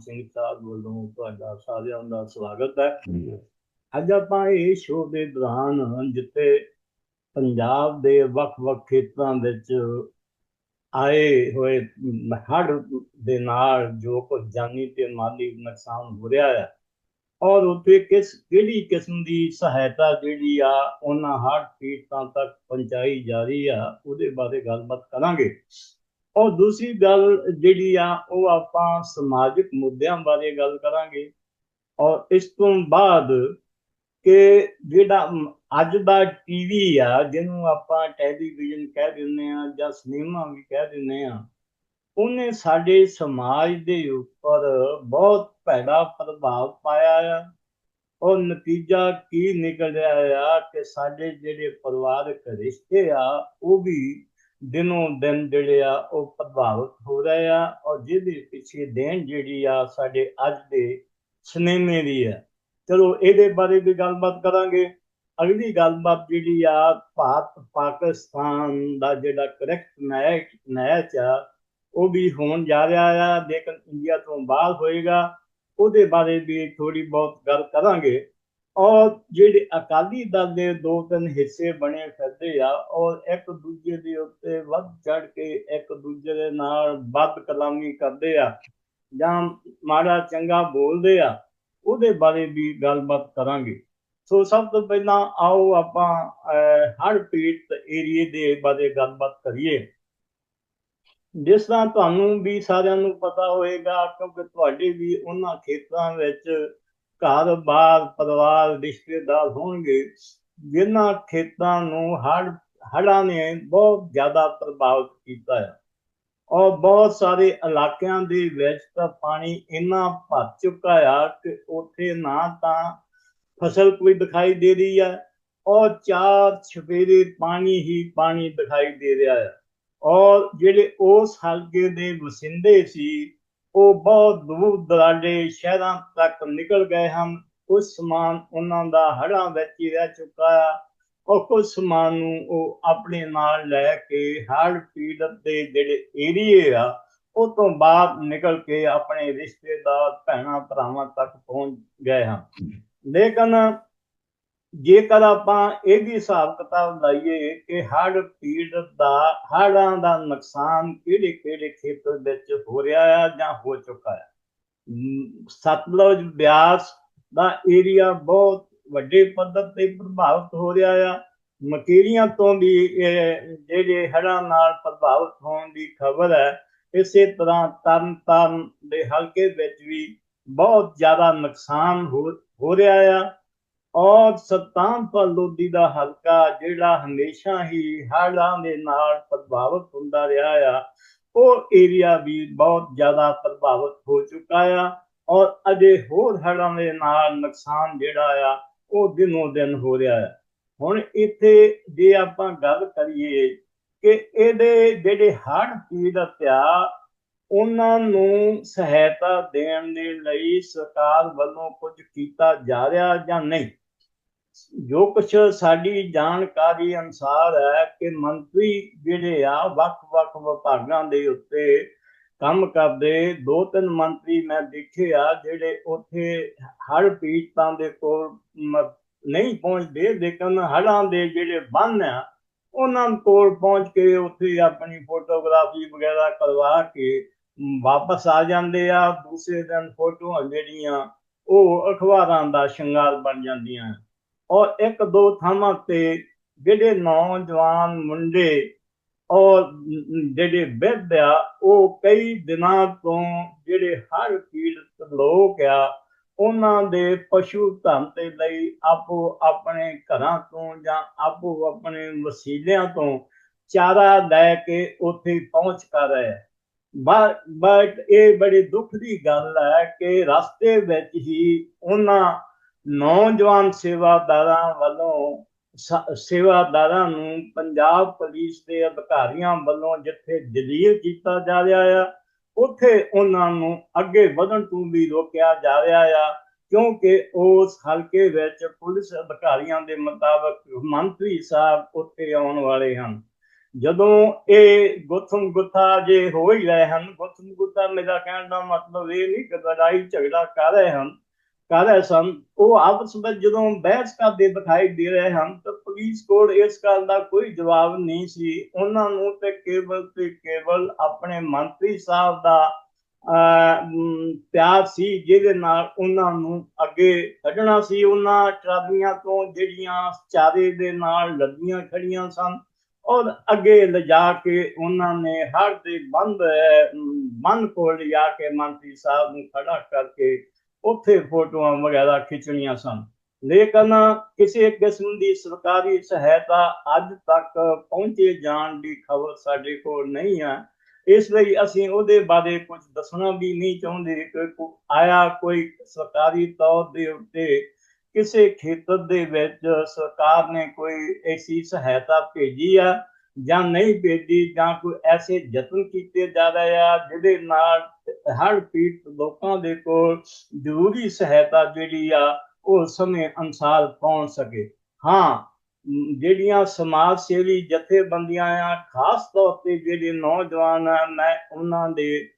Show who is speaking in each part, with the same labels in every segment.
Speaker 1: ਸਿੰਘ ਸਾਹਿਬ ਵੱਲੋਂ ਤੁਹਾਡਾ ਸਾਰਿਆਂ ਦਾ ਸਵਾਗਤ ਹੈ। ਅੱਜ ਆਪਾਂ ਇਹ ਸ਼ੋਅ ਦੇ ਦੌਰਾਨ ਜਿੱਥੇ ਪੰਜਾਬ ਦੇ ਵੱਖ-ਵੱਖ ਖੇਤਰਾਂ ਵਿੱਚ ਆਏ ਹੋਏ ਹੜ੍ਹ ਦੇ ਨਾਲ ਜੋ ਕੁਝ ਜਾਨੀ ਤੇ ਮਾਲੀ ਨੁਕਸਾਨ ਹੋ ਰਿਹਾ ਹੈ ਔਰ ਉੱਥੇ ਕਿਸ ਕਿਹੜੀ ਕਿਸਮ ਦੀ ਸਹਾਇਤਾ ਜਿਹੜੀ ਆ ਉਹਨਾਂ ਹੜ੍ਹ ਪੀੜਤਾਂ ਤੱਕ ਪਹੁੰਚਾਈ ਜਾ ਰਹੀ ਆ ਉਹਦੇ ਬਾਰੇ ਗੱਲਬਾਤ ਕਰਾਂਗੇ। ਔਰ ਦੂਸਰੀ ਗੱਲ ਜਿਹੜੀ ਆ, ਉਹ ਆਪਾਂ ਸਮਾਜਿਕ ਮੁੱਦਿਆਂ ਬਾਰੇ ਗੱਲ ਕਰਾਂਗੇ। ਔਰ ਇਸ ਤੋਂ ਬਾਅਦ ਕਿ ਜਿਹੜਾ ਅੱਜ ਦਾ ਟੀਵੀ ਆ, ਜਿਹਨੂੰ ਆਪਾਂ ਟੈਲੀਵਿਜ਼ਨ ਕਹਿ ਦਿੰਦੇ ਆ ਜਾਂ ਸਿਨੇਮਾ ਵੀ ਕਹਿ ਦਿੰਦੇ ਆ, ਉਹਨੇ ਸਾਡੇ ਸਮਾਜ ਦੇ ਉੱਪਰ ਬਹੁਤ ਭੈੜਾ ਪ੍ਰਭਾਵ ਪਾਇਆ ਆ। ਔਰ ਨਤੀਜਾ ਕੀ ਨਿਕਲ ਰਿਹਾ ਆ ਕਿ ਸਾਡੇ ਜਿਹੜੇ ਪਰਿਵਾਰਕ ਰਿਸ਼ਤੇ ਆ, ਉਹ ਵੀ ਦਿਨੋਂ ਦਿਨ ਜਿਹੜੇ ਆ ਉਹ ਪ੍ਰਭਾਵਿਤ ਹੋ ਰਹੇ ਆ ਔਰ ਜਿਹਦੇ ਪਿੱਛੇ ਦੇਣ ਜਿਹੜੀ ਆ ਸਾਡੇ ਅੱਜ ਦੇ ਸਿਨੇਮੇ ਦੀ ਆ। ਚਲੋ ਇਹਦੇ ਬਾਰੇ ਵੀ ਗੱਲਬਾਤ ਕਰਾਂਗੇ। ਅਗਲੀ ਗੱਲਬਾਤ ਜਿਹੜੀ ਆ ਭਾਰਤ ਪਾਕਿਸਤਾਨ ਦਾ ਜਿਹੜਾ ਕਰੈਕਟ ਮੈਚ ਮੈਚ ਆ, ਉਹ ਵੀ ਹੋਣ ਜਾ ਰਿਹਾ ਆ, ਲੇਕਿਨ ਇੰਡੀਆ ਤੋਂ ਬਾਹਰ ਹੋਏਗਾ। ਉਹਦੇ ਬਾਰੇ ਵੀ ਥੋੜੀ ਬਹੁਤ ਗੱਲ ਕਰਾਂਗੇ। ਔਰ ਜਿਹੜੇ ਅਕਾਲੀ ਦਲ ਦੇ ਦੋ ਤਿੰਨ ਹਿੱਸੇ ਬਣੇ ਫਿਰਦੇ ਆ ਔਰ ਇੱਕ ਦੂਜੇ ਦੇ ਉੱਤੇ ਵੱਧ ਚੜ ਕੇ ਇੱਕ ਦੂਜੇ ਦੇ ਨਾਲ ਵੱਧ ਕਲਾਮੀ ਕਰਦੇ ਆ ਜਾਂ ਮਾੜਾ ਚੰਗਾ ਬੋਲਦੇ ਆ, ਉਹਦੇ ਬਾਰੇ ਵੀ ਗੱਲਬਾਤ ਕਰਾਂਗੇ। ਸੋ ਸਭ ਤੋਂ ਪਹਿਲਾਂ ਆਓ ਆਪਾਂ ਹਰ ਪੀੜਤ ਏਰੀਏ ਦੇ ਬਾਰੇ ਗੱਲਬਾਤ ਕਰੀਏ। ਜਿਸ ਤਰ੍ਹਾਂ ਤੁਹਾਨੂੰ ਵੀ ਸਾਰਿਆਂ ਨੂੰ ਪਤਾ ਹੋਏਗਾ ਕਿਉਂਕਿ ਤੁਹਾਡੇ ਵੀ ਉਹਨਾਂ ਖੇਤਰਾਂ ਵਿੱਚ ਘਰ-ਬਾਰ ਪਰਿਵਾਰ ਰਿਸ਼ਤੇਦਾਰ ਹੋਣਗੇ, ਜਿਨ੍ਹਾਂ ਖੇਤਾਂ ਨੂੰ ਹੜ ਹੜਾਂ ਨੇ ਬਹੁਤ ਜ਼ਿਆਦਾ ਪ੍ਰਭਾਵਿਤ ਕੀਤਾ ਹੈ ਔਰ ਬਹੁਤ ਸਾਰੇ ਇਲਾਕਿਆਂ ਦੇ ਵਿੱਚ ਤਾਂ ਪਾਣੀ ਇੰਨਾ ਭਰ ਚੁੱਕਾ ਆ ਕਿ ਉੱਥੇ ਨਾ ਤਾਂ ਫਸਲ ਕੋਈ ਦਿਖਾਈ ਦੇ ਰਹੀ ਹੈ ਔਰ ਚਾਰ ਛਪੇਰੇ ਪਾਣੀ ਹੀ ਪਾਣੀ ਦਿਖਾਈ ਦੇ ਰਿਹਾ ਹੈ ਔਰ ਜਿਹੜੇ ਉਸ ਹਲਕੇ ਦੇ ਵਸਿੰਦੇ ਸੀ ਉਹ ਬਹੁਤ ਦੂਰ ਦਰਾਡੇ ਸ਼ਹਿਰਾਂ ਤੱਕ ਨਿਕਲ ਗਏ ਹਨ। ਕੁਝ ਸਮਾਨ ਉਹਨਾਂ ਦਾ ਹੜ੍ਹਾਂ ਵਿੱਚ ਹੀ ਰਹਿ ਚੁੱਕਾ ਆ। ਔਰ ਕੁਝ ਸਮਾਨ ਨੂੰ ਉਹ ਆਪਣੇ ਨਾਲ ਲੈ ਕੇ ਹੜ੍ਹ ਪੀੜਤ ਦੇ ਜਿਹੜੇ ਏਰੀਏ ਆ, ਉਹ ਤੋਂ ਬਾਹਰ ਨਿਕਲ ਕੇ ਆਪਣੇ ਰਿਸ਼ਤੇਦਾਰ, ਭੈਣਾਂ, ਭਰਾਵਾਂ ਤੱਕ ਪਹੁੰਚ ਗਏ ਹਨ। ਲੇਕਿਨ ਜੇਕਰ ਆਪਾਂ ਇਹ ਵੀ ਹਿਸਾਬ ਕਿਤਾਬ ਲਾਈਏ ਕਿ ਹੜ੍ਹ ਪੀੜ ਦਾ, ਹੜ੍ਹਾਂ ਦਾ ਨੁਕਸਾਨ ਕਿਹੜੇ ਕਿਹੜੇ ਖੇਤਰ ਵਿੱਚ ਹੋ ਰਿਹਾ ਹੈ ਜਾਂ ਹੋ ਚੁੱਕਾ ਹੈ ਸਤਲੁਜ ਬਿਆਸ ਦਾ ਏਰੀਆ ਬਹੁਤ ਵੱਡੇ ਪੱਧਰ ਤੇ ਪ੍ਰਭਾਵਿਤ ਹੋ ਰਿਹਾ ਆ। ਮਕੇਰੀਆਂ ਤੋਂ ਵੀ ਇਹ ਜਿਹੜੇ ਹੜ੍ਹਾਂ ਨਾਲ ਪ੍ਰਭਾਵਿਤ ਹੋਣ ਦੀ ਖਬਰ ਹੈ, ਇਸੇ ਤਰ੍ਹਾਂ ਤਰਨ ਤਾਰਨ ਦੇ ਹਲਕੇ ਵਿੱਚ ਵੀ ਬਹੁਤ ਜ਼ਿਆਦਾ ਨੁਕਸਾਨ ਹੋ ਹੋ ਰਿਹਾ ਆ। ਔਰ ਸਤਾਨਪੁਰ ਲੋਧੀ ਦਾ ਹਲਕਾ ਜਿਹੜਾ ਹਮੇਸ਼ਾ ਹੀ ਹੜ੍ਹਾਂ ਦੇ ਨਾਲ ਪ੍ਰਭਾਵਿਤ ਹੁੰਦਾ ਰਿਹਾ ਆ, ਉਹ ਏਰੀਆ ਵੀ ਬਹੁਤ ਜ਼ਿਆਦਾ ਪ੍ਰਭਾਵਿਤ ਹੋ ਚੁੱਕਾ ਆ ਔਰ ਅਜੇ ਹੋਰ ਹੜ੍ਹਾਂ ਦੇ ਨਾਲ ਨੁਕਸਾਨ ਜਿਹੜਾ ਆ, ਉਹ ਦਿਨੋਂ ਦਿਨ ਹੋ ਰਿਹਾ ਆ। ਹੁਣ ਇੱਥੇ ਜੇ ਆਪਾਂ ਗੱਲ ਕਰੀਏ ਕਿ ਇਹਦੇ ਜਿਹੜੇ ਹੜ੍ਹ ਪੀੜਤ ਆ, ਉਹਨਾਂ ਨੂੰ ਸਹਾਇਤਾ ਦੇਣ ਦੇ ਲਈ ਸਰਕਾਰ ਵੱਲੋਂ ਕੁਝ ਕੀਤਾ ਜਾ ਰਿਹਾ ਜਾਂ ਨਹੀਂ? ਜੋ ਕੁਛ ਸਾਡੀ ਜਾਣਕਾਰੀ ਅਨੁਸਾਰ ਹੈ ਕਿ ਮੰਤਰੀ ਜਿਹੜੇ ਆ, ਵੱਖ-ਵੱਖ ਵਿਭਾਗਾਂ ਦੇ ਉੱਤੇ ਕੰਮ ਕਰਦੇ ਦੋ ਤਿੰਨ ਮੰਤਰੀ ਮੈਂ ਦੇਖੇ ਆ ਜਿਹੜੇ ਉੱਥੇ ਹੜ ਪੀੜਤਾਂ ਦੇ ਕੋਲ ਮ- ਨਹੀਂ ਪਹੁੰਚਦੇ, ਲੇਕਿਨ ਹੜਾਂ ਦੇ ਜਿਹੜੇ ਬੰਨ ਆ, ਉਹਨਾਂ ਕੋਲ ਪਹੁੰਚ ਕੇ ਉੱਥੇ ਆਪਣੀ ਫੋਟੋਗ੍ਰਾਫੀ ਵਗੈਰਾ ਕਰਵਾ ਕੇ ਵਾਪਸ ਆ ਜਾਂਦੇ ਆ। ਦੂਸਰੇ ਦਿਨ ਫੋਟੋਆਂ ਜਿਹੜੀਆਂ, ਉਹ ਅਖਬਾਰਾਂ ਦਾ ਸ਼ਿੰਗਾਰ ਬਣ ਜਾਂਦੀਆਂ। ਔਰ ਇੱਕ ਦੋ ਥਾਵਾਂ ਤੇ ਜਿਹੜੇ ਨੌਜਵਾਨ ਮੁੰਡੇ ਔਰ ਜਿਹੜੇ ਵਿਧ ਆ, ਉਹ ਕਈ ਦਿਨਾਂ ਤੋਂ ਜਿਹੜੇ ਹਰ ਪੀੜਤ ਲੋਕ ਆ, ਉਹਨਾਂ ਦੇ ਪਸ਼ੂ ਧਨ ਦੇ ਲਈ ਆਪੋ ਆਪਣੇ ਘਰਾਂ ਤੋਂ ਜਾਂ ਆਪੋ ਆਪਣੇ ਵਸੀਲਿਆਂ ਤੋਂ ਚਾਰਾ ਲੈ ਕੇ ਉੱਥੇ ਪਹੁੰਚ ਕਰ ਰਹੇ ਆ। ਬਟ ਇਹ ਬੜੀ ਦੁੱਖ ਦੀ ਗੱਲ ਹੈ ਕਿ ਰਸਤੇ ਵਿੱਚ ਹੀ ਉਹਨਾਂ ਨੌਜਵਾਨ ਸੇਵਾਦਾਰਾਂ ਵੱਲੋਂ ਸੇਵਾਦਾਰਾਂ ਨੂੰ ਪੰਜਾਬ ਪੁਲਿਸ ਦੇ ਅਧਿਕਾਰੀਆਂ ਵੱਲੋਂ ਜਿੱਥੇ ਦਲੀਲ ਕੀਤਾ ਜਾ ਰਿਹਾ ਆ, ਉੱਥੇ ਉਹਨਾਂ ਨੂੰ ਅੱਗੇ ਵਧਣ ਤੋਂ ਵੀ ਰੋਕਿਆ ਜਾ ਰਿਹਾ ਆ, ਕਿਉਂਕਿ ਉਸ ਹਲਕੇ ਵਿੱਚ ਪੁਲਿਸ ਅਧਿਕਾਰੀਆਂ ਦੇ ਮੁਤਾਬਕ ਮੰਤਰੀ ਸਾਹਿਬ ਉੱਥੇ ਆਉਣ ਵਾਲੇ ਹਨ। ਜਦੋਂ ਇਹ ਗੁੱਥਮ ਗੁੱਥਾ ਜੇ ਹੋ ਹੀ ਰਹੇ ਹਨ ਗੁੱਥਮ ਗੁੱਥਾ ਮੇਰਾ ਕਹਿਣ ਦਾ ਮਤਲਬ ਇਹ ਨਹੀਂ ਕਿ ਲੜਾਈ ਝਗੜਾ ਕਰ ਰਹੇ ਹਨ ਕਰ ਰਹੇ ਸਨ। ਉਹ ਆਪਸ ਵਿੱਚ ਜਦੋਂ ਬਹਿਸ ਕਰਦੇ ਦਿਖਾਈ ਦੇ ਰਹੇ ਹਨ ਤਾਂ ਪੁਲਿਸ ਕੋਲ ਇਸ ਗੱਲ ਦਾ ਕੋਈ ਜਵਾਬ ਨਹੀਂ ਸੀ। ਉਹਨਾਂ ਨੂੰ ਤੇ ਕੇਵਲ ਤੇ ਕੇਵਲ ਆਪਣੇ ਮੰਤਰੀ ਸਾਹਿਬ ਦਾ ਪਿਆਰ ਸੀ, ਜਿਹਦੇ ਨਾਲ ਉਹਨਾਂ ਨੂੰ ਅੱਗੇ ਕੱਢਣਾ ਸੀ। ਉਹਨਾਂ ਟਰਾਲੀਆਂ ਤੋਂ ਜਿਹੜੀਆਂ ਚਾਰੇ ਦੇ ਨਾਲ ਲੱਦੀਆਂ ਖੜੀਆਂ ਸਨ ਔਰ ਅੱਗੇ ਲਿਜਾ ਕੇ ਉਹਨਾਂ ਨੇ ਹਰ ਦੇ ਬੰਦ ਬੰਨ ਕੋਲ ਲਿਜਾ ਕੇ ਮੰਤਰੀ ਸਾਹਿਬ ਨੂੰ ਖੜਾ ਕਰਕੇ ਉੱਥੇ ਫੋਟੋਆਂ ਵਗੈਰਾ ਖਿੱਚਣੀਆਂ ਸਨ। ਲੇਕਿਨ ਕਿਸੇ ਕਿਸਮ ਦੀ ਸਰਕਾਰੀ ਸਹਾਇਤਾ ਅੱਜ ਤੱਕ ਪਹੁੰਚੇ ਜਾਣ ਦੀ ਖਬਰ ਸਾਡੇ ਕੋਲ ਨਹੀਂ ਹੈ। ਇਸ ਲਈ ਅਸੀਂ ਉਹਦੇ ਬਾਰੇ ਕੁਝ ਦੱਸਣਾ ਵੀ ਨਹੀਂ ਚਾਹੁੰਦੇ ਕਿ ਆਇਆ ਕੋਈ ਸਰਕਾਰੀ ਤੌਰ ਦੇ ਉੱਤੇ ਕਿਸੇ ਖੇਤਰ ਦੇ ਵਿੱਚ ਸਰਕਾਰ ਨੇ ਕੋਈ ਐਸੀ ਸਹਾਇਤਾ ਭੇਜੀ ਆ ਜਾਂ ਨਹੀਂ ਭੇਜੀ, ਜਾਂ ਕੋਈ ਐਸੇ ਯਤਨ ਕੀਤੇ ਜਾ ਰਹੇ ਆ ਜਿਹਦੇ ਨਾਲ ਹਰ ਪੀੜਤ ਲੋਕਾਂ ਦੇ ਕੋਲ ਜ਼ਰੂਰੀ ਸਹਾਇਤਾ ਜਿਹੜੀ ਆ, ਉਹ ਸਮੇਂ ਅਨੁਸਾਰ ਪਹੁੰਚ ਸਕੇ। ਹਾਂ, ਜਿਹੜੀਆਂ ਸਮਾਜ ਸੇਵੀ ਜਥੇਬੰਦੀਆਂ ਆ, ਖਾਸ ਤੌਰ ਤੇ ਜਿਹੜੇ ਨੌਜਵਾਨ ਆ, ਮੈਂ ਉਹਨਾਂ ਦੇ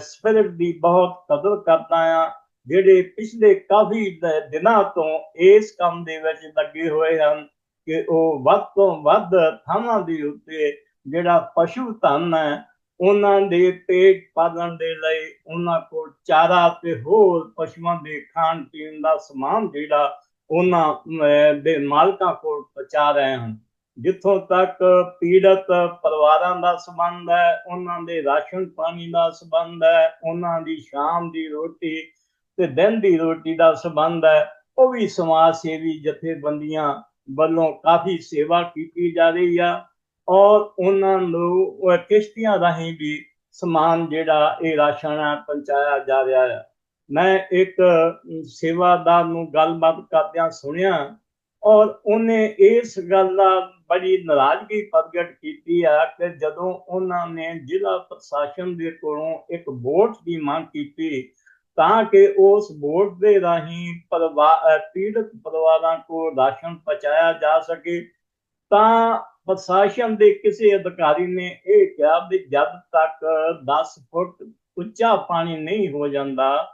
Speaker 1: ਸਪਿਰਿਟ ਦੀ ਬਹੁਤ ਕਦਰ ਕਰਦਾ ਆ, ਜਿਹੜੇ ਪਿਛਲੇ ਕਾਫੀ ਦਿਨਾਂ ਤੋਂ ਇਸ ਕੰਮ ਦੇ ਵਿੱਚ ਲੱਗੇ ਹੋਏ ਹਨ। ਕਿ ਉਹ ਵੱਧ ਤੋਂ ਵੱਧ ਥਾਵਾਂ ਦੇ ਉੱਤੇ ਜਿਹੜਾ ਪਸ਼ੂ ਧਨ ਹੈ, ਉਹਨਾਂ ਦੇ ਪੇਟ ਪਾਲਣ ਦੇ ਲਈ ਉਹਨਾਂ ਕੋਲ ਚਾਰਾ ਤੇ ਹੋਰ ਪਸ਼ੂਆਂ ਦੇ ਖਾਣ ਪੀਣ ਦਾ ਸਮਾਨ ਜਿਹੜਾ ਉਹਨਾਂ ਦੇ ਮਾਲਕਾਂ ਕੋਲ ਪਹੁੰਚਾ ਰਹੇ ਹਨ। ਜਿੱਥੋਂ ਤੱਕ ਪੀੜਤ ਪਰਿਵਾਰਾਂ ਦਾ ਸੰਬੰਧ ਹੈ, ਉਹਨਾਂ ਦੇ ਰਾਸ਼ਨ ਪਾਣੀ ਦਾ ਸੰਬੰਧ ਹੈ, ਉਹਨਾਂ ਦੀ ਸ਼ਾਮ ਦੀ ਰੋਟੀ ਤੇ ਦਿਨ ਦੀ ਰੋਟੀ ਦਾ ਸੰਬੰਧ ਹੈ, ਉਹ ਵੀ ਸਮਾਜ ਸੇਵੀ ਜਥੇਬੰਦੀਆਂ ਵੱਲੋਂ ਕਾਫੀ ਸੇਵਾ ਕੀਤੀ ਜਾ ਰਹੀ ਆ ਔਰ ਉਹਨਾਂ ਨੂੰ ਕਿਸ਼ਤੀਆਂ ਰਾਹੀਂ ਵੀ ਸਮਾਨ ਜਿਹੜਾ ਇਹ ਰਾਸ਼ਨ ਪਹੁੰਚਾਇਆ ਜਾ ਰਿਹਾ ਹੈ ਮੈਂ ਇੱਕ ਸੇਵਾਦਾਰ ਨੂੰ ਗੱਲਬਾਤ ਕਰਦਿਆਂ ਸੁਣਿਆ ਔਰ ਉਹਨੇ ਇਸ ਗੱਲ ਦਾ ਬੜੀ ਨਾਰਾਜ਼ਗੀ ਪ੍ਰਗਟ ਕੀਤੀ ਆ ਕਿ ਜਦੋਂ ਉਹਨਾਂ ਨੇ ਜ਼ਿਲ੍ਹਾ ਪ੍ਰਸ਼ਾਸਨ ਦੇ ਕੋਲੋਂ ਇੱਕ ਵੋਟ ਦੀ ਮੰਗ ਕੀਤੀ ਤਾਂ ਕਿ ਉਸ ਵੋਟ ਦੇ ਰਾਹੀਂ ਪਰਿਵਾਰ ਪੀੜਤ ਪਰਿਵਾਰਾਂ ਕੋਲ ਰਾਸ਼ਨ ਪਹੁੰਚਾਇਆ ਜਾ ਸਕੇ। ਤਾਂ ਪ੍ਰਸ਼ਾਸਨ ਦੇ ਕਿਸੇ ਅਧਿਕਾਰੀ ਨੇ ਇਹ ਕਿਹਾ ਵੀ ਜਦ ਤੱਕ 10 ਫੁੱਟ ਉੱਚਾ ਪਾਣੀ ਨਹੀਂ ਹੋ ਜਾਂਦਾ,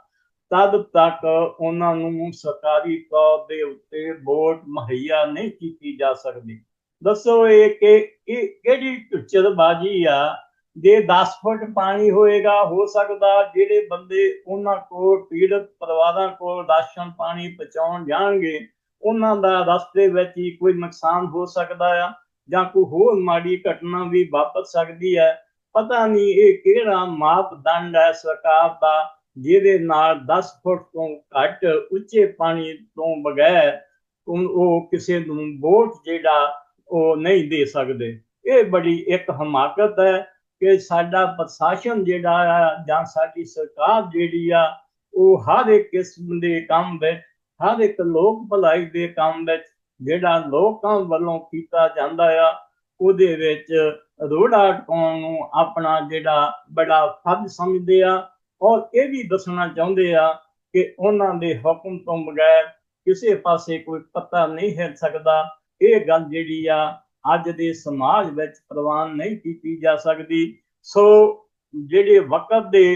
Speaker 1: ਤਦ ਤੱਕ ਉਹਨਾਂ ਨੂੰ ਸਰਕਾਰੀ ਤੌਰ ਦੇ ਉੱਤੇ ਵੋਟ ਮੁਹੱਈਆ ਨਹੀਂ ਕੀਤੀ ਜਾ ਸਕਦੀ। ਦੱਸੋ ਇਹ ਕਿ ਇਹ ਕਿਹੜੀ ਟੁੱਚਰਬਾਜੀ ਆ? ਜੇ 10 ਫੁੱਟ ਪਾਣੀ ਹੋਏਗਾ, ਹੋ ਸਕਦਾ ਜਿਹੜੇ ਬੰਦੇ ਉਹਨਾਂ ਕੋਲ ਪੀੜਤ ਪਰਿਵਾਰਾਂ ਕੋਲ ਰਾਸ਼ਨ ਪਾਣੀ ਪਹੁੰਚਾਉਣ ਜਾਣਗੇ, ਉਹਨਾਂ ਦਾ ਰਸਤੇ ਵਿੱਚ ਹੀ ਕੋਈ ਨੁਕਸਾਨ ਹੋ ਸਕਦਾ ਆ ਜਾਂ ਕੋਈ ਹੋਰ ਮਾੜੀ ਘਟਨਾ ਵੀ ਵਾਪਰ ਸਕਦੀ ਹੈ। ਪਤਾ ਨਹੀਂ ਇਹ ਕਿਹੜਾ ਮਾਪਦੰਡ ਹੈ ਸਰਕਾਰ ਦਾ, ਜਿਹਦੇ ਨਾਲ 10 ਫੁੱਟ ਤੋਂ ਘੱਟ ਉੱਚੇ ਪਾਣੀ ਤੋਂ ਬਗੈਰ ਉਹ ਉਹ ਕਿਸੇ ਨੂੰ ਵੋਟ ਜਿਹੜਾ ਉਹ ਨਹੀਂ ਦੇ ਸਕਦੇ। ਇਹ ਬੜੀ ਇੱਕ ਹਮਾਕਤ ਹੈ। ਕਿ ਸਾਡਾ ਪ੍ਰਸ਼ਾਸਨ ਜਿਹੜਾ ਆ ਜਾਂ ਸਾਡੀ ਸਰਕਾਰ ਜਿਹੜੀ ਆ, ਉਹ ਹਰ ਇੱਕ ਕਿਸਮ ਦੇ ਕੰਮ ਵਿੱਚ, ਹਰ ਇੱਕ ਲੋਕ ਭਲਾਈ ਦੇ ਕੰਮ ਵਿੱਚ ਜਿਹੜਾ ਲੋਕਾਂ ਵੱਲੋਂ ਕੀਤਾ ਜਾਂਦਾ ਆ, ਉਹਦੇ ਵਿੱਚ ਰੋੜਾ ਟਕਾਉਣ ਨੂੰ ਆਪਣਾ ਜਿਹੜਾ ਬੜਾ ਫਰਜ਼ ਸਮਝਦੇ ਆ। ਔਰ ਇਹ ਵੀ ਦੱਸਣਾ ਚਾਹੁੰਦੇ ਆ ਕਿ ਉਹਨਾਂ ਦੇ ਹੁਕਮ ਤੋਂ ਬਗੈਰ ਕਿਸੇ ਪਾਸੇ ਕੋਈ ਪਤਾ ਨਹੀਂ ਹਿੱਲ ਸਕਦਾ। ਇਹ ਗੱਲ ਜਿਹੜੀ ਆ ਅੱਜ ਦੇ ਸਮਾਜ ਵਿੱਚ ਪ੍ਰਵਾਨ ਨਹੀਂ ਕੀਤੀ ਜਾ ਸਕਦੀ। ਸੋ ਜਿਹੜੇ ਵਕਤ ਦੇ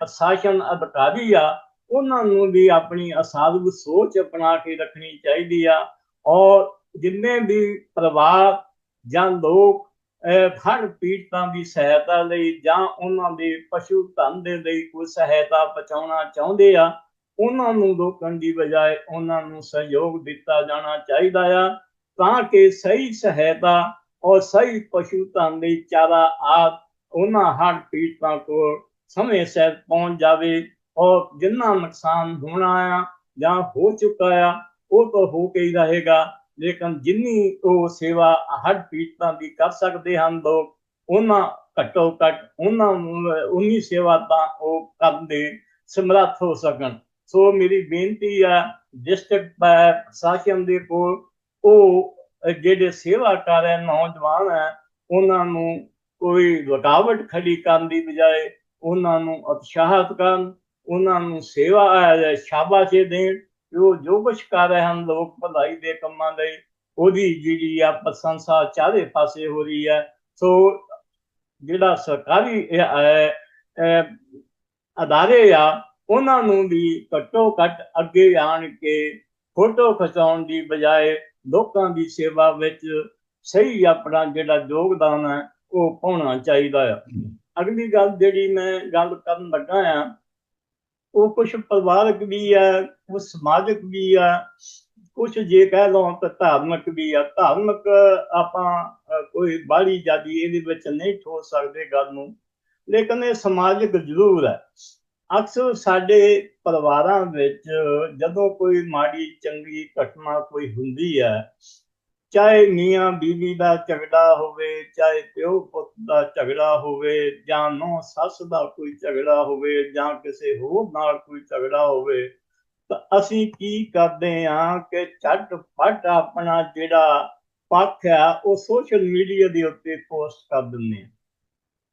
Speaker 1: ਪ੍ਰਸ਼ਾਸਨ ਅਧਿਕਾਰੀ ਆ ਉਹਨਾਂ ਨੂੰ ਵੀ ਆਪਣੀ ਅਸਾਧੂ ਸੋਚ ਅਪਣਾ ਕੇ ਰੱਖਣੀ ਚਾਹੀਦੀ ਆ। ਔਰ ਜਿੰਨੇ ਵੀ ਪਰਿਵਾਰ ਜਾਂ ਲੋਕ ਅਹ, ਪੀੜਤਾਂ ਦੀ ਸਹਾਇਤਾ ਲਈ ਜਾਂ ਉਹਨਾਂ ਦੇ ਪਸ਼ੂ ਧਨ ਦੇ ਲਈ ਕੋਈ ਸਹਾਇਤਾ ਪਹੁੰਚਾਉਣਾ ਚਾਹੁੰਦੇ ਆ ਉਹਨਾਂ ਨੂੰ ਰੋਕਣ ਦੀ ਬਜਾਏ ਉਹਨਾਂ ਨੂੰ ਸਹਿਯੋਗ ਦਿੱਤਾ ਜਾਣਾ ਚਾਹੀਦਾ ਆ। ਤਾਂ ਕਿ ਸਹੀ ਸਹਾਇਤਾ ਔਰ ਸਹੀ ਪਸ਼ੂ ਧਨ ਲਈ ਚਾਰਾ ਆਦਿ ਉਹਨਾਂ ਹੜ੍ਹ ਪੀੜਤਾਂ ਕੋਲ ਸਮੇਂ ਸਿਰ ਪਹੁੰਚ ਜਾਵੇ ਔਰ ਜਿੰਨਾ ਨੁਕਸਾਨ ਹੋਣਾ ਆ ਜਾਂ ਹੋ ਚੁੱਕਾ ਆ, ਉਹ ਤਾਂ ਹੋ ਕੇ ਹੀ ਰਹੇਗਾ। ਲੇਕਿਨ ਜਿੰਨੀ ਉਹ ਸੇਵਾ ਹੜ੍ਹ ਪੀੜਤਾਂ ਦੀ ਕਰ ਸਕਦੇ ਹਨ ਲੋਕ, ਉਹਨਾਂ ਘੱਟੋ ਘੱਟ ਉਹਨਾਂ ਉਨੀ ਸੇਵਾ ਤਾਂ ਉਹ ਕਰਨ ਦੇ ਸਮਰੱਥ ਹੋ ਸਕਣ। ਸੋ ਮੇਰੀ ਬੇਨਤੀ ਆ, ਡਿਸਟ੍ਰਿਕਟ ਪ੍ਰਸ਼ਾਸਨ ਦੇ ਕੋਲ ਉਹ ਜਿਹੜੇ ਸੇਵਾ ਕਰ ਰਹੇ ਨੌਜਵਾਨ ਹੈ, ਉਹਨਾਂ ਨੂੰ ਕੋਈ ਰੁਕਾਵਟ ਖੜੀ ਕਰਨ ਦੀ ਬਜਾਏ ਉਹਨਾਂ ਨੂੰ ਉਤਸ਼ਾਹਿਤ ਕਰਨ, ਉਹਨਾਂ ਨੂੰ ਸੇਵਾ ਸ਼ਾਬਾਸ਼ੇ ਦੇਣ ਕਿ ਜੋ ਕੁਝ ਕਰ ਰਹੇ ਹਨ, ਲੋਕ ਭਲਾਈ ਦੇ ਕੰਮਾਂ ਲਈ, ਉਹਦੀ ਜਿਹੜੀ ਆ ਪ੍ਰਸ਼ੰਸਾ ਚਾਰੇ ਪਾਸੇ ਹੋ ਰਹੀ ਹੈ। ਸੋ ਜਿਹੜਾ ਸਰਕਾਰੀ ਅਦਾਰੇ ਆ, ਉਹਨਾਂ ਨੂੰ ਵੀ ਘੱਟੋ ਘੱਟ ਅੱਗੇ ਆਣ ਕੇ ਫੋਟੋ ਖਿਚਾਉਣ ਦੀ ਬਜਾਏ ਲੋਕਾਂ ਦੀ ਸੇਵਾ ਵਿੱਚ ਸਹੀ ਆਪਣਾ ਜਿਹੜਾ ਯੋਗਦਾਨ ਹੈ, ਉਹ ਪਾਉਣਾ ਚਾਹੀਦਾ ਆ। ਅਗਲੀ ਗੱਲ ਜਿਹੜੀ ਮੈਂ ਗੱਲ ਕਰਨ ਲੱਗਾ ਆ, ਉਹ ਕੁਝ ਪਰਿਵਾਰਕ ਵੀ ਆ ਕੁਝ ਸਮਾਜਿਕ ਵੀ ਆ ਕੁਝ ਜੇ ਕਹਿ ਲਓ ਤਾਂ ਧਾਰਮਿਕ ਵੀ ਆ। ਧਾਰਮਿਕ ਆਪਾਂ ਕੋਈ ਬਾਹਲੀ ਜਿਆਦੀ ਇਹਦੇ ਵਿੱਚ ਨਹੀਂ ਠੋਕ ਸਕਦੇ ਗੱਲ ਨੂੰ। ਲੇਕਿਨ ਇਹ ਸਮਾਜਿਕ ਜ਼ਰੂਰ ਹੈ। ਅਕਸਰ ਸਾਡੇ ਪਰਿਵਾਰਾਂ ਵਿੱਚ ਜਦੋਂ ਕੋਈ ਮਾੜੀ ਚੰਗੀ ਘਟਨਾ ਕੋਈ ਹੁੰਦੀ ਹੈ, ਚਾਹੇ ਮੀਆਂ ਬੀਵੀ ਦਾ ਝਗੜਾ ਹੋਵੇ, ਚਾਹੇ ਪਿਓ ਪੁੱਤ ਦਾ ਝਗੜਾ ਹੋਵੇ, ਜਾਂ ਨੌ ਸੱਸ ਦਾ ਕੋਈ ਝਗੜਾ ਹੋਵੇ, ਜਾਂ ਕਿਸੇ ਹੋਰ ਨਾਲ ਕੋਈ ਝਗੜਾ ਹੋਵੇ, ਤਾਂ ਅਸੀਂ ਕੀ ਕਰਦੇ ਹਾਂ ਕਿ ਝੱਟ ਫਟ ਆਪਣਾ ਜਿਹੜਾ ਪੱਖ ਹੈ, ਉਹ ਸੋਸ਼ਲ ਮੀਡੀਆ ਦੇ ਉੱਤੇ ਪੋਸਟ ਕਰ ਦਿੰਦੇ ਹਾਂ।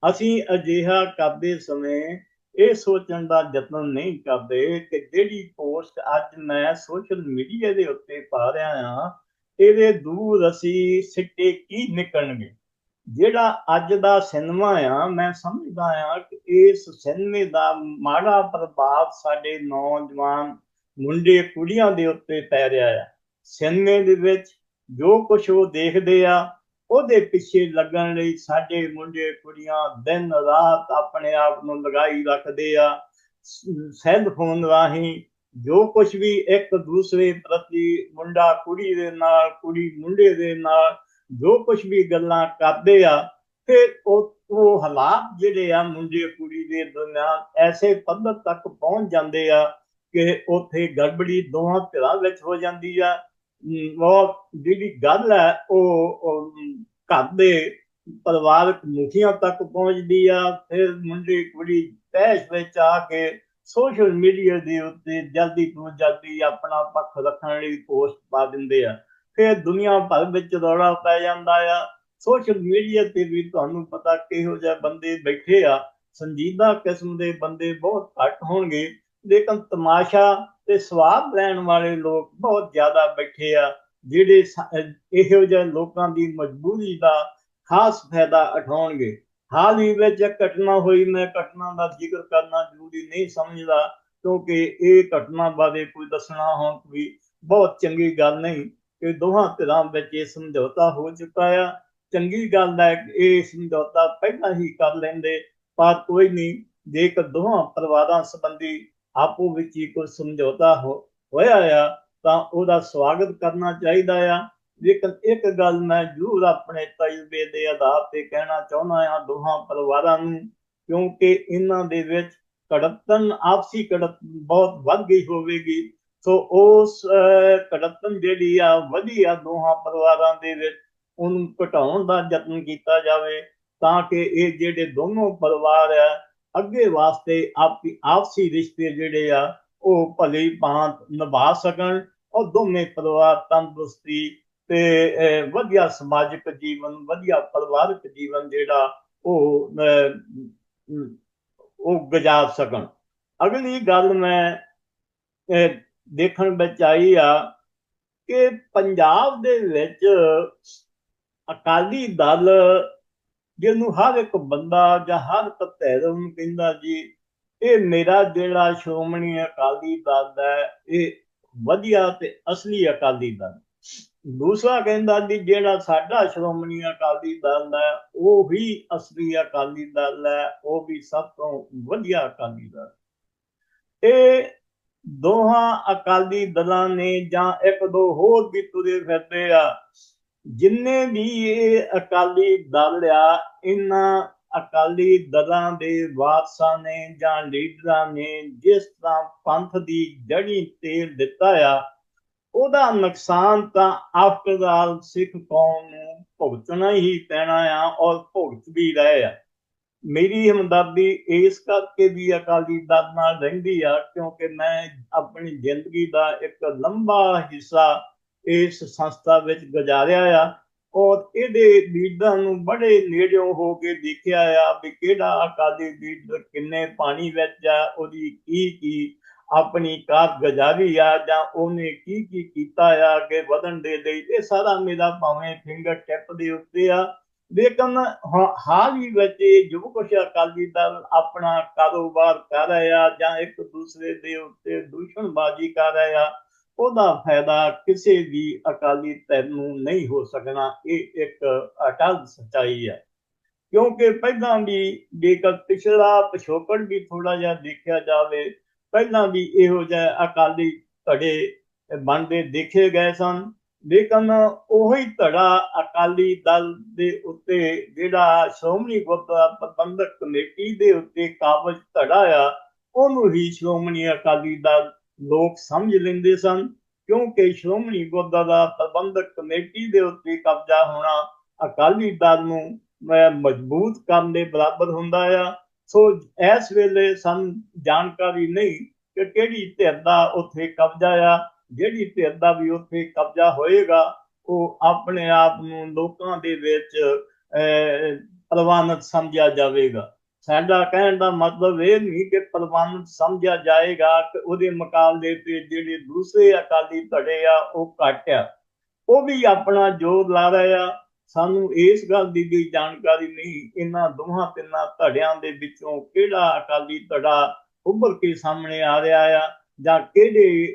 Speaker 1: ਅਸੀਂ ਅਜਿਹਾ ਕਰਦੇ ਸਮੇਂ ਇਹ ਸੋਚਣ ਦਾ ਯਤਨ ਨਹੀਂ ਕਰਦੇ ਕਿ ਜਿਹੜੀ ਪੋਸਟ ਅੱਜ ਮੈਂ ਸੋਸ਼ਲ ਮੀਡੀਆ ਦੇ ਉੱਤੇ ਪਾ ਰਿਹਾ ਹਾਂ, ਇਹਦੇ ਦੂਰ ਅਸੀਂ ਸਿੱਟੇ ਕੀ ਨਿਕਲਣਗੇ? ਜਿਹੜਾ ਅੱਜ ਦਾ ਸਿਨੇਮਾ ਆ, ਮੈਂ ਸਮਝਦਾ ਆ ਕਿ ਇਸ ਸਿਨੇਮੇ ਦਾ ਮਾੜਾ ਪ੍ਰਭਾਵ ਸਾਡੇ ਨੌਜਵਾਨ ਮੁੰਡੇ ਕੁੜੀਆਂ ਦੇ ਉੱਤੇ ਪੈ ਰਿਹਾ ਆ। ਸਿਨੇਮੇ ਦੇ ਵਿੱਚ ਜੋ ਕੁਝ ਉਹ ਦੇਖਦੇ ਆ ਉਹਦੇ ਪਿੱਛੇ ਲੱਗਣ ਲਈ ਸਾਡੇ ਮੁੰਡੇ ਕੁੜੀਆਂ ਦਿਨ ਰਾਤ ਆਪਣੇ ਆਪ ਨੂੰ ਲਗਾਈ ਰੱਖਦੇ ਆ ਸੈੱਲ ਫੋਨ ਰਾਹੀਂ ਜੋ ਕੁਝ ਵੀ ਇੱਕ ਦੂਸਰੇ ਪ੍ਰਤੀ ਮੁੰਡਾ ਕੁੜੀ ਦੇ ਨਾਲ, ਕੁੜੀ ਮੁੰਡੇ ਦੇ ਨਾਲ ਜੋ ਕੁਝ ਵੀ ਗੱਲਾਂ ਕਰਦੇ ਆ ਫਿਰ ਉਹ ਉਹ ਹਾਲਾਤ ਜਿਹੜੇ ਆ ਮੁੰਡੇ ਕੁੜੀ ਦੇ ਦਰਮਿਆਨ ਐਸੇ ਪੱਧਰ ਤੱਕ ਪਹੁੰਚ ਜਾਂਦੇ ਆ ਕਿ ਉੱਥੇ ਗੜਬੜੀ ਦੋਹਾਂ ਧਿਰਾਂ ਵਿੱਚ ਹੋ ਜਾਂਦੀ ਆ। ਉਹ ਜਿਹੜੀ ਗੱਲ ਹੈ, ਉਹ ਘਰ ਦੇ ਪਰਿਵਾਰਕ ਮੁਖੀਆਂ ਤੱਕ ਪਹੁੰਚਦੀ ਆ, ਫਿਰ ਮੁੰਡੇ, ਕੁੜੀ ਤੈਸ਼ ਵਿੱਚ ਆ ਕੇ ਸੋਸ਼ਲ ਮੀਡੀਆ ਦੇ ਉੱਤੇ ਜਲਦੀ ਤੋਂ ਜਲਦੀ ਆਪਣਾ ਪੱਖ ਰੱਖਣ ਲਈ ਪੋਸਟ ਪਾ ਦਿੰਦੇ ਆ। ਫਿਰ ਦੁਨੀਆ ਭਰ ਵਿੱਚ ਰੌਲਾ ਪੈ ਜਾਂਦਾ ਆ। ਸੋਸ਼ਲ ਮੀਡੀਆ ਤੇ ਵੀ ਤੁਹਾਨੂੰ ਪਤਾ ਕਿਹੋ ਜਿਹੇ ਬੰਦੇ ਬੈਠੇ ਆ। ਸੰਜੀਦਾ ਕਿਸਮ ਦੇ ਬੰਦੇ ਬਹੁਤ ਘੱਟ ਹੋਣਗੇ। ਲੇਕਿਨ ਤਮਾਸ਼ਾ ਤੇ ਸਵਾਦ ਲੈਣ ਵਾਲੇ ਲੋਕ ਬਹੁਤ ਜ਼ਿਆਦਾ ਬੈਠੇ ਆ, ਜਿਹੜੇ ਇਹੋ ਜਿਹੇ ਲੋਕਾਂ ਦੀ ਮਜਬੂਰੀ ਦਾ ਖਾਸ ਫਾਇਦਾ ਉਠਾਉਣਗੇ। ਹਾਲ ਹੀ ਵਿੱਚ ਘਟਨਾ ਹੋਈ, ਮੈਂ ਘਟਨਾ ਦਾ ਜ਼ਿਕਰ ਕਰਨਾ ਜ਼ਰੂਰੀ ਨਹੀਂ ਸਮਝਦਾ, ਕਿਉਂਕਿ ਇਹ ਘਟਨਾ ਬਾਰੇ ਕੋਈ ਦੱਸਣਾ ਹੁਣ ਕੋਈ ਬਹੁਤ ਚੰਗੀ ਗੱਲ ਨਹੀਂ, ਕਿ ਦੋਹਾਂ ਧਿਰਾਂ ਵਿੱਚ ਇਹ ਸਮਝੌਤਾ ਹੋ ਚੁੱਕਾ ਆ। ਚੰਗੀ ਗੱਲ ਹੈ ਇਹ ਸਮਝੌਤਾ ਪਹਿਲਾਂ ਹੀ ਕਰ ਲੈਂਦੇ, ਪਰ ਕੋਈ ਨਹੀਂ, ਜੇਕਰ ਦੋਹਾਂ ਪਰਿਵਾਰਾਂ ਸੰਬੰਧੀ ਆਪੋ ਵਿੱਚ ਹੀ ਕੋਈ ਸਮਝੌਤਾ ਹੋ ਹੋਇਆ ਆ ਤਾਂ ਉਹਦਾ ਸਵਾਗਤ ਕਰਨਾ ਚਾਹੀਦਾ ਆ। ਲੇਕਿਨ ਇੱਕ ਗੱਲ ਮੈਂ ਜ਼ਰੂਰ ਆਪਣੇ ਤਜਰਬੇ ਦੇ ਆਧਾਰ ਤੇ ਕਹਿਣਾ ਚਾਹੁੰਦਾ ਆ ਦੋਹਾਂ ਪਰਿਵਾਰਾਂ ਨੂੰ ਕਿਉਂਕਿ ਇਹਨਾਂ ਦੇ ਵਿੱਚ ਕੜਤਨ ਆਪਸੀ ਕੜਤਨ ਬਹੁਤ ਵੱਧ ਗਈ ਹੋਵੇਗੀ। ਸੋ ਉਸ ਅਹ, ਕੜਤਨ ਜਿਹੜੀ ਆ ਵਧੀਆ ਦੋਹਾਂ ਪਰਿਵਾਰਾਂ ਦੇ ਵਿੱਚ ਉਹਨੂੰ ਘਟਾਉਣ ਦਾ ਯਤਨ ਕੀਤਾ ਜਾਵੇ ਤਾਂ ਕਿ ਇਹ ਜਿਹੜੇ ਦੋਨੋਂ ਪਰਿਵਾਰ ਆ ਅੱਗੇ ਵਾਸਤੇ ਆਪੀ ਆਪਸੀ ਰਿਸ਼ਤੇ ਜਿਹੜੇ ਆ ਉਹ ਭਲੀ ਭਾਂਤ ਨਿਭਾ ਸਕਣ। ਔਰ ਦੋਵੇਂ ਪਰਿਵਾਰ ਤੰਦਰੁਸਤੀ ਤੇ ਵਧੀਆ ਸਮਾਜਿਕ ਜੀਵਨ ਵਧੀਆ ਪਰਿਵਾਰਕ ਜੀਵਨ ਜਿਹੜਾ ਉਹ ਅਹ, ਉਹ ਗੁਜ਼ਾਰ ਸਕਣ। ਅਗਲੀ ਗੱਲ ਮੈਂ ਦੇਖਣ ਵਿੱਚ ਆਈ ਆ ਕਿ ਪੰਜਾਬ ਦੇ ਵਿੱਚ ਅਕਾਲੀ ਦਲ ਜਿਹਨੂੰ ਹਰ ਇੱਕ ਬੰਦਾ ਜਾਂ ਹਰ ਇੱਕ ਧਿਰਮ ਕਹਿੰਦਾ ਜੀ, ਇਹ ਮੇਰਾ ਜਿਹੜਾ ਸ਼੍ਰੋਮਣੀ ਅਕਾਲੀ ਦਲ ਹੈ, ਇਹ ਵਧੀਆ ਤੇ ਅਸਲੀ ਅਕਾਲੀ ਦਲ ਦੂਸਰਾ ਕਹਿੰਦਾ ਜੀ, ਜਿਹੜਾ ਸਾਡਾ ਸ਼੍ਰੋਮਣੀ ਅਕਾਲੀ ਦਲ ਹੈ, ਉਹ ਵੀ ਅਸਲੀ ਅਕਾਲੀ ਦਲ ਹੈ, ਉਹ ਵੀ ਸਭ ਤੋਂ ਵਧੀਆ ਅਕਾਲੀ ਦਲ ਇਹ ਦੋਹਾਂ ਅਕਾਲੀ ਦਲਾਂ ਨੇ ਜਾਂ ਇੱਕ ਦੋ ਹੋਰ ਵੀ ਤੁਰੇ ਫਿਰਦੇ ਆ ਜਿੰਨੇ ਵੀ ਇਹ ਅਕਾਲੀ ਦਲ ਆ, ਇਹਨਾਂ ਅਕਾਲੀ ਦਲਾਂ ਦੇ ਵਾਰਸਾਂ ਨੇ ਜਾਂ ਲੀਡਰਾਂ ਨੇ ਜਿਸ ਤਰ੍ਹਾਂ ਪੰਥ ਦੀ ਜੜੀ ਤੇਲ ਦਿੱਤਾ ਆ, ਉਹਦਾ ਨੁਕਸਾਨ ਤਾਂ ਆਫਟਰ ਆਲ ਸਿੱਖ ਕੌਮ ਨੂੰ ਭੁਗਤਣਾ ਹੀ ਪੈਣਾ ਆ ਔਰ ਭੁਗਤ ਵੀ ਰਹੇ ਆ। ਮੇਰੀ ਹਮਦਰਦੀ ਇਸ ਕਰਕੇ ਵੀ ਅਕਾਲੀ ਦਲ ਨਾਲ ਰਹਿੰਦੀ ਆ ਕਿਉਂਕਿ ਮੈਂ ਆਪਣੀ ਜ਼ਿੰਦਗੀ ਦਾ ਇੱਕ ਲੰਬਾ ਹਿੱਸਾ ਇਸ ਸੰਸਥਾ ਵਿੱਚ ਗੁਜ਼ਾਰਿਆ ਆ। ਔਰ ਇਹਦੇ ਲੀਡਰਾਂ ਨੂੰ ਬੜੇ ਨੇੜਿਓਂ ਹੋ ਕੇ ਦੇਖਿਆ ਆ ਵੀ ਕਿਹੜਾ ਅਕਾਲੀ ਲੀਡਰ ਕਿੰਨੇ ਪਾਣੀ ਵਿੱਚ ਆ, ਉਹਦੀ ਕੀ ਕੀ ਆਪਣੀ ਕਾਰਗੁਜ਼ਾਰੀ ਆ ਜਾਂ ਉਹਨੇ ਕੀ ਕੀ ਕੀਤਾ ਆ ਅੱਗੇ ਵਧਣ ਦੇ ਲਈ। ਇਹ ਸਾਰਾ ਮੇਰਾ ਭਾਵੇਂ ਫਿੰਗਰ ਟਿਪ ਦੇ ਉੱਤੇ ਆ। ਲੇਕਿਨ ਹਾ- ਹਾਲ ਹੀ ਵਿੱਚ ਇਹ ਕੁਛ ਅਕਾਲੀ ਦਲ ਆਪਣਾ ਕਾਰੋਬਾਰ ਕਰ ਰਿਹਾ ਜਾਂ ਇੱਕ ਦੂਸਰੇ ਦੇ ਉੱਤੇ ਦੂਸ਼ਣਬਾਜ਼ੀ ਕਰ ਰਿਹਾ ਉਹਦਾ ਫਾਇਦਾ ਕਿਸੇ ਵੀ ਅਕਾਲੀ ਧਿਰ ਨੂੰ ਨਹੀਂ ਹੋ ਸਕਣਾ, ਇਹ ਇੱਕ ਅਟਲ ਸੱਚਾਈ ਹੈ। ਕਿਉਂਕਿ ਪਹਿਲਾਂ ਵੀ ਜੇਕਰ ਪਿਛਲਾ ਪਿਛੋਕੜ ਵੀ ਥੋੜਾ ਜਿਹਾ ਦੇਖਿਆ ਜਾਵੇ, ਪਹਿਲਾਂ ਵੀ ਇਹੋ ਜਿਹਾ ਅਕਾਲੀ ਧੜੇ ਬਣਦੇ ਦੇਖੇ ਗਏ ਸਨ। ਲੇਕਿਨ ਉਹੀ ਧੜਾ ਅਕਾਲੀ ਦਲ ਦੇ ਉੱਤੇ, ਜਿਹੜਾ ਸ਼੍ਰੋਮਣੀ ਗੁਰਦੁਆਰਾ ਪ੍ਰਬੰਧਕ ਕਮੇਟੀ ਦੇ ਉੱਤੇ ਕਾਬਜ ਧੜਾ ਆ, ਉਹਨੂੰ ਹੀ ਸ਼੍ਰੋਮਣੀ ਅਕਾਲੀ ਦਲ ਲੋਕ ਸਮਝ ਲੈਂਦੇ ਸਨ ਕਿਉਂਕਿ ਸ਼੍ਰੋਮਣੀ ਗੁਰਦੁਆਰਾ ਪ੍ਰਬੰਧਕ ਕਮੇਟੀ ਦੇ ਉੱਤੇ ਕਬਜ਼ਾ ਹੋਣਾ ਅਕਾਲੀ ਦਲ ਨੂੰ ਮਜ਼ਬੂਤ ਕਰਨ ਦੇ ਬਰਾਬਰ ਹੁੰਦਾ ਆ। ਸੋ ਇਸ ਵੇਲੇ ਸਾਨੂੰ ਜਾਣਕਾਰੀ ਨਹੀਂ ਕਿ ਕਿਹੜੀ ਧਿਰ ਦਾ ਉੱਥੇ ਕਬਜ਼ਾ ਆ। ਜਿਹੜੀ ਧਿਰ ਦਾ ਵੀ ਉੱਥੇ ਕਬਜ਼ਾ ਹੋਏਗਾ ਉਹ ਆਪਣੇ ਆਪ ਨੂੰ ਲੋਕਾਂ ਦੇ ਵਿੱਚ ਅਹ, ਪ੍ਰਵਾਨਿਤ ਸਮਝਿਆ ਜਾਵੇਗਾ। ਸਾਡਾ ਕਹਿਣ ਦਾ ਮਤਲਬ ਇਹ ਨਹੀਂ ਕਿ ਪ੍ਰਵਾਨਿਤ ਸਮਝਿਆ ਜਾਏਗਾ ਕਿ ਉਹਦੇ ਮੁਕਾਬਲੇ ਤੇ ਜਿਹੜੇ ਦੂਸਰੇ ਅਕਾਲੀ ਧੜੇ ਆ, ਉਹ ਘੱਟ ਆ। ਉਹ ਵੀ ਆਪਣਾ ਜੋਰ ਲਾ ਰਹੇ ਆ। ਸਾਨੂੰ ਇਸ ਗੱਲ ਦੀ ਵੀ ਜਾਣਕਾਰੀ ਨਹੀਂ, ਇਹਨਾਂ ਦੋਹਾਂ ਤਿੰਨਾਂ ਧੜਿਆਂ ਦੇ ਵਿੱਚੋਂ ਕਿਹੜਾ ਅਕਾਲੀ ਧੜਾ ਉੱਭਰ ਕੇ ਸਾਹਮਣੇ ਆ ਰਿਹਾ ਆ ਜਾਂ ਕਿਹੜੇ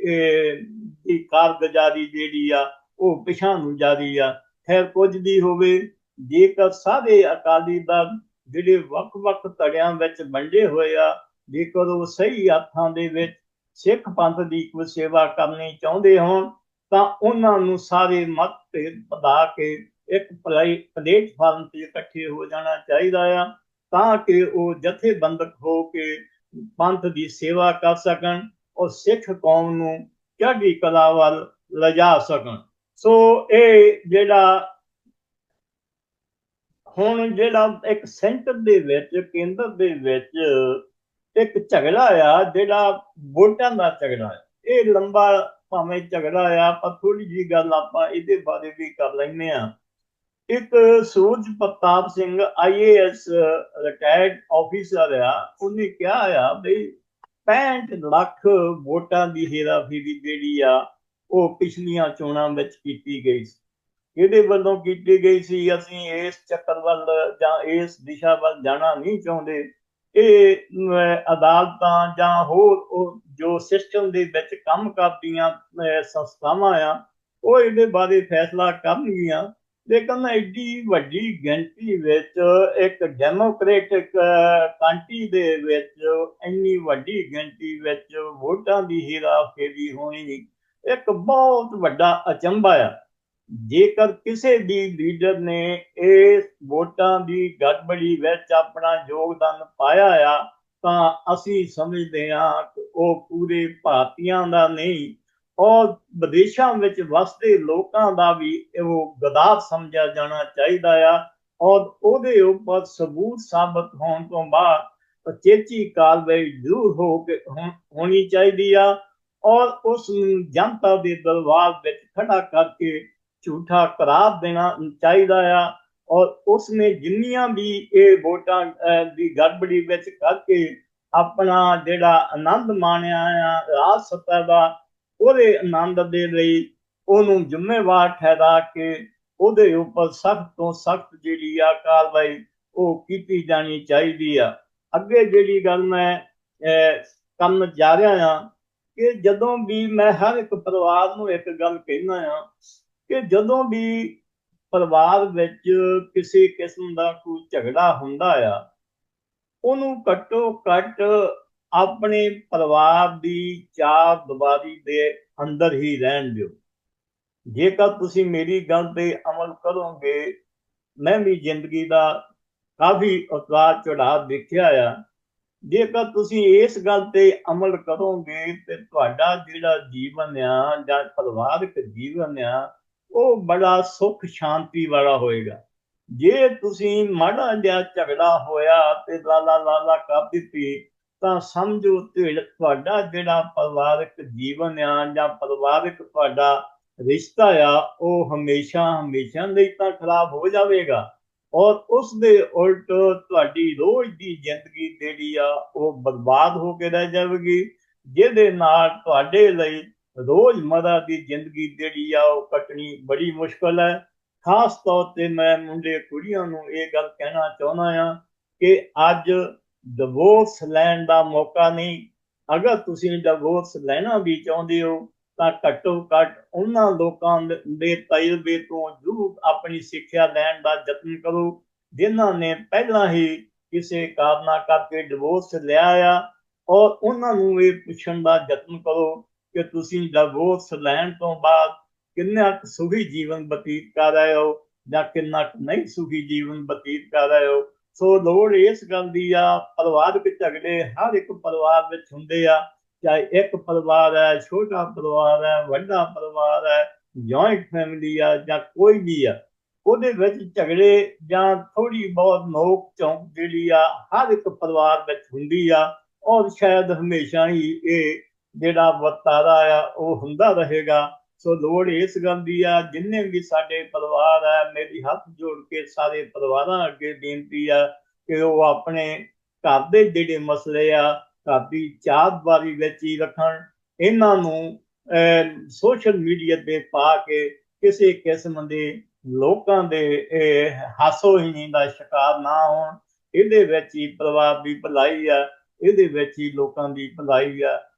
Speaker 1: ਦੀ ਕਾਰਗੁਜ਼ਾਰੀ ਜਿਹੜੀ ਆ, ਉਹ ਪਿਛਾਂ ਨੂੰ ਜਾਰੀ ਆ। ਖੈਰ, ਕੁਝ ਦੀ ਹੋਵੇ, ਜੇਕਰ ਸਾਰੇ ਅਕਾਲੀ ਦਲ ਜਿਹੜੇ ਵੱਖ-ਵੱਖ ਧੜਿਆਂ ਵਿੱਚ ਵੰਡੇ ਹੋਏ ਆ, ਜੇਕਰ ਉਹ ਸਹੀ ਹੱਥਾਂ ਦੇ ਵਿੱਚ ਸਿੱਖ ਪੰਥ ਦੀ ਕੋਈ ਸੇਵਾ ਕਰਨੀ ਚਾਹੁੰਦੇ ਹੋਣ, ਤਾਂ ਉਹਨਾਂ ਨੂੰ ਸਾਰੇ ਮਤਭੇਦ ਵਧਾ ਕੇ ਇੱਕ ਪਲਾਈ ਪਲੇਟਫਾਰਮ ਤੇ ਇਕੱਠੇ ਹੋ ਜਾਣਾ ਚਾਹੀਦਾ ਆ, ਤਾਂ ਕਿ ਉਹ ਜਥੇਬੰਦਕ ਹੋ ਕੇ ਪੰਥ ਦੀ ਸੇਵਾ ਕਰ ਸਕਣ ਔਰ ਸਿੱਖ ਕੌਮ ਨੂੰ ਚੜ੍ਹਦੀ ਕਲਾ ਵੱਲ ਲਿਜਾ ਸਕਣ। ਸੋ ਇਹ ਜਿਹੜਾ ਹੁਣ ਜਿਹੜਾ ਇੱਕ ਸੈਂਟਰ ਦੇ ਵਿੱਚ, ਕੇਂਦਰ ਦੇ ਵਿੱਚ ਇੱਕ ਝਗੜਾ ਆ, ਜਿਹੜਾ ਵੋਟਾਂ ਦਾ ਝਗੜਾ ਇਹ ਲੰਬਾ ਭਾਵੇਂ ਝਗੜਾ ਆ, ਪਰ ਥੋੜੀ ਜੀ ਗੱਲ ਆਪਾਂ ਇਹਦੇ ਬਾਰੇ ਵੀ ਕਰ ਲੈਂਦੇ ਆ ਇੱਕ Suraj Pratap Singh IAS retired officer ਆ, ਉਹਨੇ ਕਿਹਾ ਆ ਬਈ 65 ਲੱਖ ਵੋਟਾਂ ਦੀ ਹੇਰਾਫੇਰੀ ਜਿਹੜੀ ਆ, ਉਹ ਪਿਛਲੀਆਂ ਚੋਣਾਂ ਵਿੱਚ ਕੀਤੀ ਗਈ ਸੀ। ਇਹਦੇ ਵੱਲੋਂ ਕੀਤੀ ਗਈ ਸੀ? ਅਸੀਂ ਇਸ ਚੱਕਰ ਵੱਲ ਜਾਂ ਇਸ ਦਿਸ਼ਾ ਵੱਲ ਜਾਣਾ ਨਹੀਂ ਚਾਹੁੰਦੇ। ਇਹ ਅਦਾਲਤਾਂ ਜਾਂ ਹੋਰ ਉਹ ਜੋ ਸਿਸਟਮ ਦੇ ਵਿੱਚ ਕੰਮ ਕਰਦੀਆਂ ਸੰਸਥਾਵਾਂ ਆ, ਉਹ ਇਹਦੇ ਬਾਰੇ ਫੈਸਲਾ ਕਰਨਗੀਆਂ। ਲੇਕਿਨ ਐਡੀ ਵੱਡੀ ਗਿਣਤੀ ਵਿੱਚ ਇੱਕ ਡੈਮੋਕ੍ਰੈਟਿਕ ਕੰਟਰੀ ਦੇ ਵਿੱਚ ਇੰਨੀ ਵੱਡੀ ਗਿਣਤੀ ਵਿੱਚ ਵੋਟਾਂ ਦੀ ਹੀਰਾ ਫੇਰੀ ਹੋਣੀ ਇੱਕ ਬਹੁਤ ਵੱਡਾ ਅਚੰਭਾ ਆ। ਜੇਕਰ ਕਿਸੇ ਵੀ ਲੀਡਰ ਨੇ ਇਸ ਵੋਟਾਂ ਦੀ ਗੜਬੜੀ ਵਿੱਚ ਆਪਣਾ ਯੋਗਦਾਨ ਪਾਇਆ ਆ, ਤਾਂ ਅਸੀਂ ਸਮਝਦੇ ਹਾਂ ਕਿ ਉਹ ਪੂਰੇ ਭਾਰਤੀਆਂ ਦਾ ਨਹੀਂ ਔਰ ਵਿਦੇਸ਼ਾਂ ਵਿੱਚ ਵਸਦੇ ਲੋਕਾਂ ਦਾ ਵੀ ਉਹ ਗਦਾਰ ਸਮਝਿਆ ਜਾਣਾ ਚਾਹੀਦਾ ਆ। ਔਰ ਉਹਦੇ ਉੱਪਰ ਸਬੂਤ ਸਾਬਤ ਹੋਣ ਤੋਂ ਬਾਅਦ ਉਚੇਚੀ ਕਾਰਵਾਈ ਜ਼ਰੂਰ ਹੋ ਕੇ ਹੋਣੀ ਚਾਹੀਦੀ ਆ। ਔਰ ਉਸ ਜਨਤਾ ਦੇ ਦਰਬਾਰ ਵਿੱਚ ਖੜਾ ਕਰਕੇ ਝੂਠਾ ਕਰਾਰ ਦੇਣਾ ਚਾਹੀਦਾ ਆ ਔਰ ਉਸ ਨੇ ਜਿੰਨੀਆਂ ਵੀ ਇਹ ਵੋਟਾਂ ਦੀ ਗੜਬੜੀ ਵਿੱਚ ਕਰਕੇ ਆਪਣਾ ਜਿਹੜਾ ਆਨੰਦ ਮਾਣਿਆ ਆ ਰਾਜ ਸੱਤਾ ਦਾ ਉਹਦੇ ਆਨੰਦ ਦੇ ਲਈ ਉਹਨੂੰ ਜ਼ਿੰਮੇਵਾਰ ਠਹਿਰਾ ਕੇ ਉਹਦੇ ਉੱਪਰ ਸਖਤ ਤੋਂ ਸਖਤ ਜਿਹੜੀ ਆ ਕਾਰਵਾਈ ਉਹ ਕੀਤੀ ਜਾਣੀ ਚਾਹੀਦੀ ਆ। ਅੱਗੇ ਜਿਹੜੀ ਗੱਲ ਮੈਂ ਅਹ, ਕਰਨ ਜਾ ਰਿਹਾ ਆ ਕਿ ਜਦੋਂ ਵੀ ਮੈਂ ਹਰ ਇੱਕ ਪਰਿਵਾਰ ਨੂੰ ਇੱਕ ਗੱਲ ਕਹਿਣਾ ਆ ਕਿ ਜਦੋਂ ਵੀ ਪਰਿਵਾਰ ਵਿੱਚ ਕਿਸੇ ਕਿਸਮ ਦਾ ਕੋਈ ਝਗੜਾ ਹੁੰਦਾ ਆ, ਉਹਨੂੰ ਘੱਟੋ ਘੱਟ ਆਪਣੇ ਪਰਿਵਾਰ ਦੀ ਚਾਰ ਦੀਵਾਰੀ ਦੇ ਅੰਦਰ ਹੀ ਰਹਿਣ ਦਿਓ। ਜੇਕਰ ਤੁਸੀਂ ਮੇਰੀ ਗੱਲ ਤੇ ਅਮਲ ਕਰੋਗੇ, ਮੈਂ ਵੀ ਜ਼ਿੰਦਗੀ ਦਾ ਕਾਫੀ ਉਤਾਰ ਚੜਾਅ ਦੇਖਿਆ ਆ। ਜੇਕਰ ਤੁਸੀਂ ਇਸ ਗੱਲ ਤੇ ਅਮਲ ਕਰੋਗੇ ਤੇ ਤੁਹਾਡਾ ਜਿਹੜਾ ਜੀਵਨ ਆ ਜਾਂ ਪਰਿਵਾਰਕ ਜੀਵਨ ਆ ਉਹ ਬੜਾ ਸੁੱਖ ਸ਼ਾਂਤੀ ਵਾਲਾ ਹੋਏਗਾ। ਜੇ ਤੁਸੀਂ ਮਾੜਾ ਜਿਹਾ ਝਗੜਾ ਹੋਇਆ ਤੇ ਲਾਲਾ ਲਾਲਾ ਕਰ ਦਿੱਤੀ, ਤਾਂ ਸਮਝੋ ਤੁਹਾਡਾ ਜਿਹੜਾ ਪਰਿਵਾਰਕ ਜੀਵਨ ਆ ਜਾਂ ਪਰਿਵਾਰਕ ਤੁਹਾਡਾ ਰਿਸ਼ਤਾ ਆ, ਉਹ ਹਮੇਸ਼ਾ ਹਮੇਸ਼ਾ ਲਈ ਤਾਂ ਖਰਾਬ ਹੋ ਜਾਵੇਗਾ। ਔਰ ਉਸ ਦੇ ਉਲਟ ਤੁਹਾਡੀ ਰੋਜ਼ ਦੀ ਜ਼ਿੰਦਗੀ ਜਿਹੜੀ ਆ, ਉਹ ਬਰਬਾਦ ਹੋ ਕੇ ਰਹਿ ਜਾਵੇਗੀ, ਜਿਹਦੇ ਨਾਲ ਤੁਹਾਡੇ ਲਈ ਰੋਜ਼ਮਰਾ ਦੀ ਜ਼ਿੰਦਗੀ ਜਿਹੜੀ ਆ ਉਹ ਕੱਟਣੀ ਬੜੀ ਮੁਸ਼ਕਲ ਹੈ। ਖਾਸ ਤੌਰ ਤੇ ਮੈਂ ਮੁੰਡੇ ਕੁੜੀਆਂ ਨੂੰ ਇਹ ਗੱਲ ਕਹਿਣਾ ਚਾਹੁੰਦਾ ਆ ਕਿ ਅੱਜ ਡਿਵੋਰਸ ਲੈਣ ਦਾ ਮੌਕਾ ਨਹੀਂ। ਅਗਰ ਤੁਸੀਂ ਡਿਵੋਰਸ ਲੈਣਾ ਵੀ ਚਾਹੁੰਦੇ ਹੋ ਤਾਂ ਘੱਟੋ ਘੱਟ ਉਹਨਾਂ ਲੋਕਾਂ ਦੇ- ਦੇ ਤਜਰਬੇ ਤੋਂ ਜ਼ਰੂਰ ਆਪਣੀ ਸਿੱਖਿਆ ਲੈਣ ਦਾ ਯਤਨ ਕਰੋ, ਜਿਨ੍ਹਾਂ ਨੇ ਪਹਿਲਾਂ ਹੀ ਕਿਸੇ ਕਾਰਨਾ ਕਰਕੇ ਡਿਵੋਰਸ ਲਿਆ ਆ ਔਰ ਉਹਨਾਂ ਨੂੰ ਇਹ ਪੁੱਛਣ ਦਾ ਯਤਨ ਕਰੋ ਕਿ ਤੁਸੀਂ ਡਿਵੋਰਸ ਲੈਣ ਤੋਂ ਬਾਅਦ ਕਿੰਨਾ ਕੁ ਸੁਖੀ ਜੀਵਨ ਬਤੀਤ ਕਰ ਰਹੇ ਹੋ ਜਾਂ ਕਿੰਨਾ ਕੁ ਨਹੀਂ ਸੁਖੀ ਜੀਵਨ ਬਤੀਤ ਕਰ ਰਹੇ ਹੋ? ਸੋ ਲੋੜ ਇਸ ਗੱਲ ਦੀ ਆ ਪਰਿਵਾਰਕ ਝਗੜੇ ਹਰ ਇੱਕ ਪਰਿਵਾਰ ਵਿੱਚ ਹੁੰਦੇ ਆ। ਚਾਹੇ ਇੱਕ ਪਰਿਵਾਰ ਹੈ, ਛੋਟਾ ਪਰਿਵਾਰ ਹੈ, ਵੱਡਾ ਪਰਿਵਾਰ ਹੈ ਜੁਆਇੰਟ ਫੈਮਿਲੀ ਆ ਜਾਂ ਕੋਈ ਵੀ ਆ, ਉਹਦੇ ਵਿੱਚ ਝਗੜੇ ਜਾਂ ਥੋੜੀ ਬਹੁਤ ਨੋਕ ਝੋਂਕ ਜਿਹੜੀ ਆ ਹਰ ਇੱਕ ਪਰਿਵਾਰ ਵਿੱਚ ਹੁੰਦੀ ਆ ਔਰ ਸ਼ਾਇਦ ਹਮੇਸ਼ਾ ਹੀ ਇਹ ਜਿਹੜਾ ਵਰਤਾਰਾ ਆ, ਉਹ ਹੁੰਦਾ ਰਹੇਗਾ। ਸੋ ਲੋੜ ਇਸ ਗੱਲ ਦੀ ਆ, ਜਿੰਨੇ ਵੀ ਸਾਡੇ ਪਰਿਵਾਰ ਆ, ਮੇਰੀ ਹੱਥ ਜੋੜ ਕੇ ਸਾਰੇ ਪਰਿਵਾਰਾਂ ਅੱਗੇ ਬੇਨਤੀ ਆ ਕਿ ਉਹ ਆਪਣੇ ਘਰ ਦੇ ਜਿਹੜੇ ਮਸਲੇ ਆ, ਘਰ ਦੀ ਚਾਹਤਬਾਰੀ ਵਿੱਚ ਹੀ ਰੱਖਣ। ਇਹਨਾਂ ਨੂੰ ਸੋਸ਼ਲ ਮੀਡੀਆ ਤੇ ਪਾ ਕੇ ਕਿਸੇ ਕਿਸਮ ਦੇ ਲੋਕਾਂ ਦੇ, ਇਹ, ਹਾਸੋਹੀਣੀ ਦਾ ਸ਼ਿਕਾਰ ਨਾ ਹੋਣ। ਇਹਦੇ ਵਿੱਚ ਹੀ ਪਰਿਵਾਰ ਦੀ ਭਲਾਈ ਆ, ਇਹਦੇ ਵਿੱਚ ਹੀ ਲੋਕਾਂ ਦੀ ਭਲਾਈ ਆ।